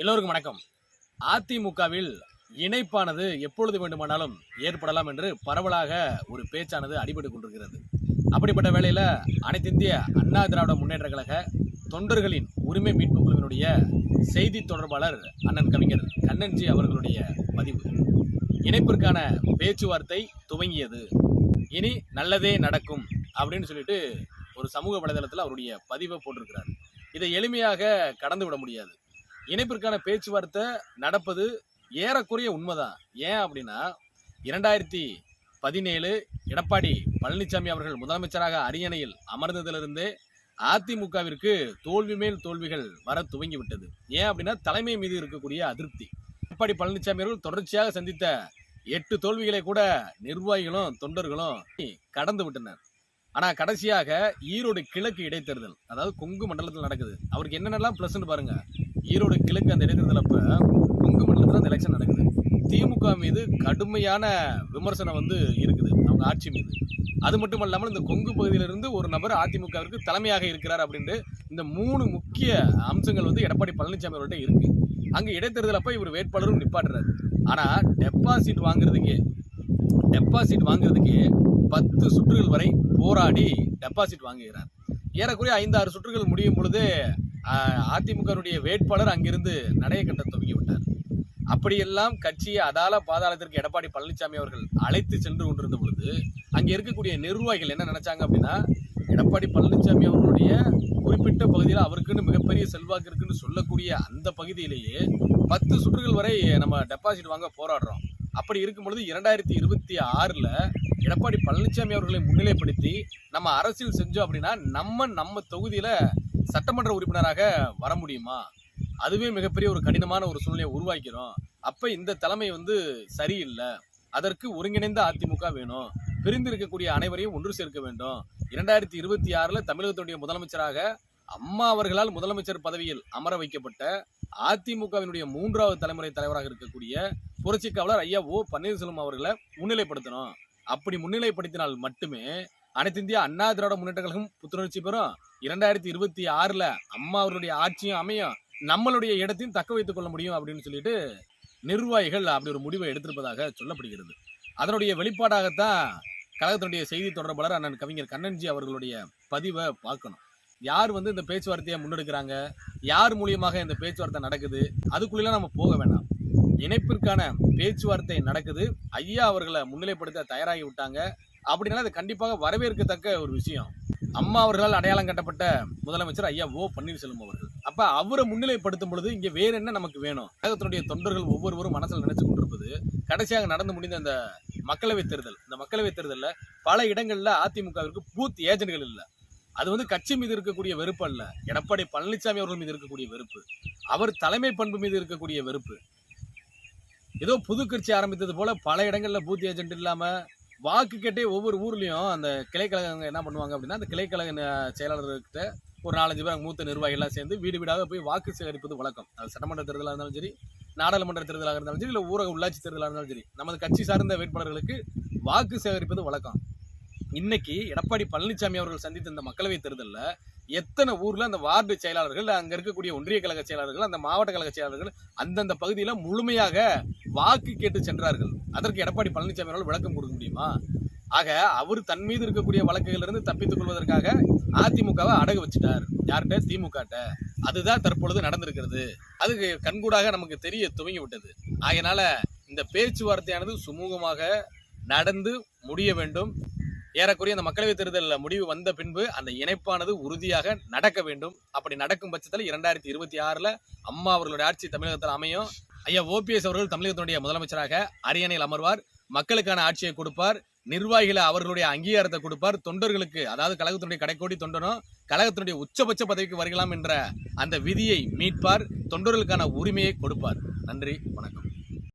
எல்லோருக்கும் வணக்கம். அதிமுகவில் இணைப்பானது எப்பொழுது வேண்டுமானாலும் ஏற்படலாம் என்று பரவலாக ஒரு பேச்சானது அடிபட்டு கொண்டிருக்கிறது. அப்படிப்பட்ட வேளையில் அனைத்திந்திய அண்ணா திராவிட முன்னேற்ற கழக தொண்டர்களின் உரிமை மீட்பு குழுவினுடைய செய்தி தொடர்பாளர் அண்ணன் கவிஞர் கண்ணன்ஜி அவர்களுடைய பதிவு. இணைப்பிற்கான பேச்சுவார்த்தை துவங்கியது. இனி நல்லதே நடக்கும் அப்படின்னு சொல்லிட்டு ஒரு சமூக வலைதளத்தில் அவருடைய பதிவை போட்டிருக்கிறார். இதை எளிமையாக கடந்து விட முடியாது. இணைப்பிற்கான பேச்சுவார்த்தை நடப்பது ஏறக்குறைய உண்மைதான். ஏன் அப்படின்னா இரண்டாயிரத்தி பதினேழு எடப்பாடி பழனிசாமி அவர்கள் முதலமைச்சராக அரியணையில் அமர்ந்ததிலிருந்தே அதிமுகவிற்கு தோல்வி மேல் தோல்விகள் வர துவங்கி விட்டது ஏன் அப்படின்னா தலைமை மீது இருக்கக்கூடிய அதிருப்தி. எடப்பாடி பழனிசாமி அவர்கள் தொடர்ச்சியாக சந்தித்த எட்டு தோல்விகளை கூட நிர்வாகிகளும் தொண்டர்களும் கடந்து விட்டனர். ஆனால் கடைசியாக ஈரோடு கிழக்கு இடைத்தேர்தல் அதாவது கொங்கு மண்டலத்தில் நடக்குது. அவருக்கு என்னென்னலாம் ப்ளஸ்ன்னு பாருங்கள் ஈரோடு கிழக்கு அந்த இடைத்தேர்தல் கொங்கு மண்டலத்தில் அந்த எலெக்ஷன் நடக்குது. திமுக மீது கடுமையான விமர்சனம் வந்து இருக்குது அவங்க ஆட்சி மீது. அது மட்டும் இல்லாமல் இந்த கொங்கு பகுதியிலிருந்து ஒரு நபர் அதிமுகவிற்கு தலைமையாக இருக்கிறார் அப்படின்ட்டு இந்த மூணு முக்கிய அம்சங்கள் வந்து எடப்பாடி பழனிசாமி அவர்கிட்ட இருக்கு. அங்கே இடைத்தேர்தல் அப்போ இவர் வேட்பாளரும் நிப்பாட்டுறாரு. ஆனால் டெபாசிட் வாங்குறதுக்கே டெபாசிட் வாங்குறதுக்கு பத்து சுற்றுகள் வரை போராடி டெபாசிட் வாங்குகிறார். ஏறக்குறைய ஐந்து ஆறு சுற்றுகள் முடியும் பொழுது அதிமுகனுடைய வேட்பாளர் அங்கிருந்து நடைய கண்ட துவங்கி விட்டார். அப்படியெல்லாம் கட்சியை அதால பாதாளத்திற்கு எடப்பாடி பழனிசாமி அவர்கள் அழைத்து சென்று கொண்டிருந்த பொழுது அங்கே இருக்கக்கூடிய நிர்வாகிகள் என்ன நினைச்சாங்க அப்படின்னா எடப்பாடி பழனிசாமி அவர்களுடைய குறிப்பிட்ட பகுதியில் அவருக்குன்னு மிகப்பெரிய செல்வாக்கு இருக்குன்னு சொல்லக்கூடிய அந்த பகுதியிலேயே பத்து சுற்றுகள் வரை நம்ம டெபாசிட் வாங்க போராடுறோம். அப்படி இருக்கும் பொழுது இரண்டாயிரத்தி இருபத்தி ஆறில் எடப்பாடி பழனிசாமி அவர்களை முன்னிலைப்படுத்தி நம்ம அரசியல் செஞ்சோம் அப்படின்னா நம்ம நம்ம தொகுதியில் சட்டமன்ற உறுப்பினராக வர முடியுமா? அதுவே மிகப்பெரிய ஒரு கடினமான ஒரு சூழ்நிலையை உருவாக்கிறோம். அப்போ இந்த தலைமை வந்து சரியில்லை. அதற்கு ஒருங்கிணைந்த அதிமுக வேணும். பிரிந்து இருக்கக்கூடிய அனைவரையும் ஒன்று சேர்க்க வேண்டும். இரண்டாயிரத்தி இருபத்தி ஆறில் தமிழகத்துடைய முதலமைச்சராக அம்மா அவர்களால் முதலமைச்சர் பதவியில் அமர வைக்கப்பட்ட அதிமுகவினுடைய மூன்றாவது தலைமுறை தலைவராக இருக்கக்கூடிய புரட்சி காவலர் ஐயா ஓ பன்னீர்செல்வம் அவர்களை முன்னிலைப்படுத்தணும். அப்படி முன்னிலைப்படுத்தினால் மட்டுமே அனைத்து இந்திய அண்ணா திராவிட முன்னேற்ற கழகம் புத்துணர்ச்சி பெறும். இரண்டாயிரத்தி இருபத்தி ஆறுல அம்மா அவர்களுடைய ஆட்சியும் அமையும். நம்மளுடைய இடத்தையும் தக்க வைத்துக் கொள்ள முடியும் அப்படின்னு சொல்லிட்டு நிர்வாகிகள் அப்படி ஒரு முடிவை எடுத்திருப்பதாக சொல்லப்படுகிறது. அதனுடைய வெளிப்பாடாகத்தான் கழகத்தினுடைய செய்தி தொடர்பாளர் அண்ணன் கவிஞர் கண்ணன்ஜி அவர்களுடைய பதிவை பார்க்கணும். யார் வந்து இந்த பேச்சுவார்த்தையை முன்னெடுக்கிறாங்க? யார் மூலியமாக இந்த பேச்சுவார்த்தை நடக்குது? அதுக்குள்ளெல்லாம் நம்ம போக வேண்டாம் இணைப்பிற்கான பேச்சுவார்த்தை நடக்குது. ஐயா அவர்களை முன்னிலைப்படுத்த தயாராகி விட்டாங்க. அப்படின்னா அது கண்டிப்பாக வரவேற்கத்தக்க ஒரு விஷயம். அம்மா அவர்களால் அடையாளம் கட்டப்பட்ட முதலமைச்சர் ஐயா ஓ பன்னீர்செல்வம் அவர்கள். அப்ப அவரை முன்னிலைப்படுத்தும் பொழுது இங்க வேற என்ன நமக்கு வேணும்? கழகத்தினுடைய தொண்டர்கள் ஒவ்வொருவரும் மனசில் நினைச்சு கொண்டிருப்பது கடைசியாக நடந்து முடிந்த அந்த மக்களவை தேர்தல். இந்த மக்களவை தேர்தலில் பல இடங்கள்ல அதிமுகவிற்கு பூத் ஏஜென்ட்கள் இல்லை. அது வந்து கட்சி மீது இருக்கக்கூடிய வெறுப்பு அல்ல. எடப்பாடி பழனிசாமி அவர்கள் மீது இருக்கக்கூடிய வெறுப்பு. அவர் தலைமை பண்பு மீது இருக்கக்கூடிய வெறுப்பு. ஏதோ புது கட்சி ஆரம்பித்தது போல பல இடங்கள்ல பூத் ஏஜென்ட் இல்லாம வாக்கு கேட்டே ஒவ்வொரு ஊர்லேயும் அந்த கிளைக்கழகங்க என்ன பண்ணுவாங்க அப்படின்னா அந்த கிளைக்கழக செயலாளர்கிட்ட ஒரு நாலஞ்சு பேர் மூத்த நிர்வாகிகள்லாம் சேர்ந்து வீடு வீடாக போய் வாக்கு சேகரிப்பது வழக்கம். அது சட்டமன்ற தேர்தலாக இருந்தாலும் சரி நாடாளுமன்ற தேர்தலாக இருந்தாலும் சரி இல்லை ஊரக உள்ளாட்சி தேர்தலாக இருந்தாலும் சரி நமது கட்சி சார்ந்த வேட்பாளர்களுக்கு வாக்கு சேகரிப்பது வழக்கம். இன்னைக்கு எடப்பாடி பழனிசாமி அவர்கள் சந்தித்த இந்த மக்களவை தேர்தலில் எத்தனை ஊர்ல அந்த வார்டு செயலாளர்கள் அங்க இருக்கக்கூடிய ஒன்றிய கழக செயலாளர்கள் அந்த மாவட்ட கழக செயலாளர்கள் அந்தந்த பகுதியில முழுமையாக வாக்கு கேட்டு சென்றார்கள். அதற்கு எடப்பாடி பழனிசாமி அவர்கள் விளக்கம் கொடுக்க முடியுமா? ஆக அவர் தன் மீது இருக்கக்கூடிய வழக்குகளிலிருந்து தப்பித்துக் கொள்வதற்காக அதிமுகவை அடகு வச்சுட்டார். யார்கிட்ட? திமுகட்ட. அதுதான் தற்பொழுது நடந்திருக்கிறது. அதுக்கு கண்கூடாக நமக்கு தெரிய துவங்கி விட்டது. ஆகையினால இந்த பேச்சுவார்த்தையானது சுமூகமாக நடந்து முடிய வேண்டும். ஏறக்குறைய அந்த மக்களவைத் தேர்தலில் முடிவு வந்த பின்பு அந்த இணைப்பானது உறுதியாக நடக்க வேண்டும். அப்படி நடக்கும் பட்சத்தில் இரண்டாயிரத்தி இருபத்தி ஆறில் அம்மா அவர்களுடைய ஆட்சி தமிழகத்தில் அமையும். ஐயா ஓபிஎஸ் அவர்கள் தமிழகத்தினுடைய முதலமைச்சராக அரியணையில் அமர்வார். மக்களுக்கான ஆட்சியை கொடுப்பார். நிர்வாகிகளை அவர்களுடைய அங்கீகாரத்தை கொடுப்பார். தொண்டர்களுக்கு அதாவது கழகத்தினுடைய கடைக்கோடி தொண்டனும் கழகத்தினுடைய உச்சபட்ச பதவிக்கு வருகலாம் என்ற அந்த விதியை மீட்பார். தொண்டர்களுக்கான உரிமையை கொடுப்பார். நன்றி வணக்கம்.